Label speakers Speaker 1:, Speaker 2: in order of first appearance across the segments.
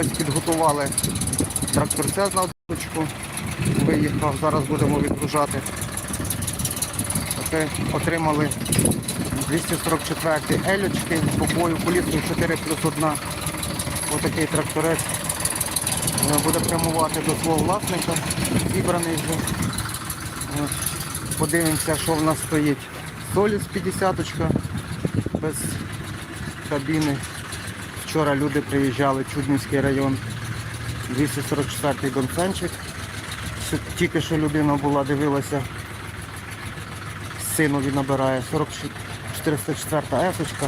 Speaker 1: Ось підготували тракторця з надочку. Виїхав, зараз будемо відгружати. Отримали 244 елючки бою полісу 4 плюс 1. Отакий тракторець Е, буде прямувати до свого власника, зібраний вже. Подивимося, що в нас стоїть. Соліс 50 без кабіни. Вчора люди приїжджали, Чуднівський район, 244-й Донценчик. Ще Тільки що людина була, дивилася, синові набирає 40 404 есочка.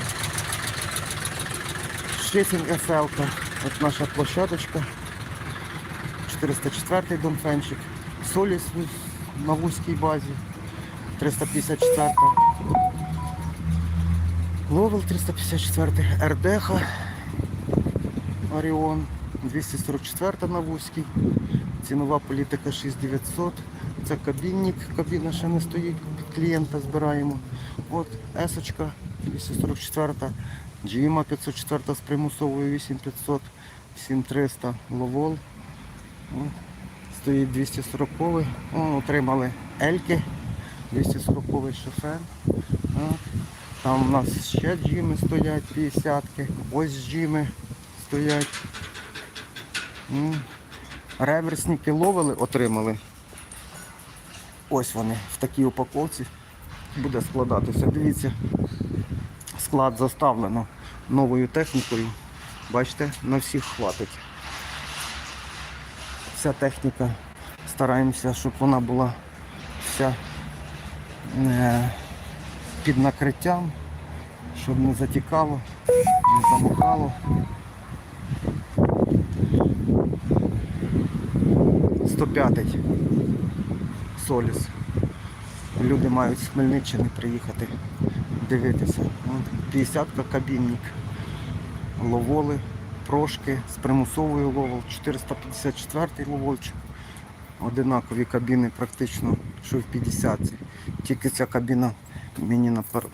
Speaker 1: Шифінг СЛ. От наша площадочка. 404 Донфенчик. Соліс на вузькій базі. 354-та. Ловел 354, РДХ, Оріон, 244 на вузькій, цінова політика 6900, це кабінник, кабіна ще не стоїть, під клієнта збираємо. От Есочка 244, GMA 504 з примусовою 8500, 7300, Ловол. Стоїть 240 О, Отримали Ельки, 240 шофер. О, там у нас ще джими стоять, 50-ки. Ось джими стоять. М. Реверсники ловили, отримали. Ось вони в такій упаковці. Буде складатися. Дивіться, склад заставлено новою технікою. Бачите, на всіх хватить. Вся техніка. Стараємося, щоб вона була вся е, під накриттям, щоб не затікало, не замокало. 105 Соліс. Люди мають з Хмельниччини приїхати дивитися. 50-ка кабінник. Ловоли, прошки з примусовою ловол, 454 ловольчик. Одинакові кабіни практично, що в 50 Тільки ця кабіна мені напер...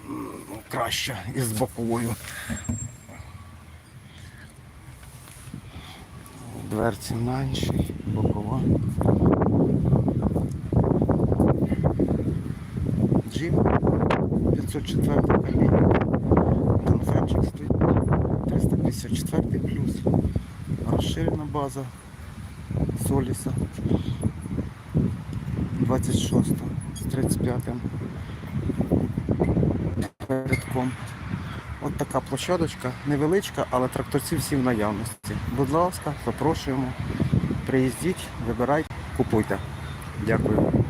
Speaker 1: краща із боковою. Дверці менші, бокова. Джим 504 кабіна. Там стоїть. 354 плюс. Розширена база Соліса. 26 з 35 передком. От така площадочка, невеличка, але тракторці всі в наявності. Будь ласка, запрошуємо. Приїздіть, вибирайте, купуйте. Дякую.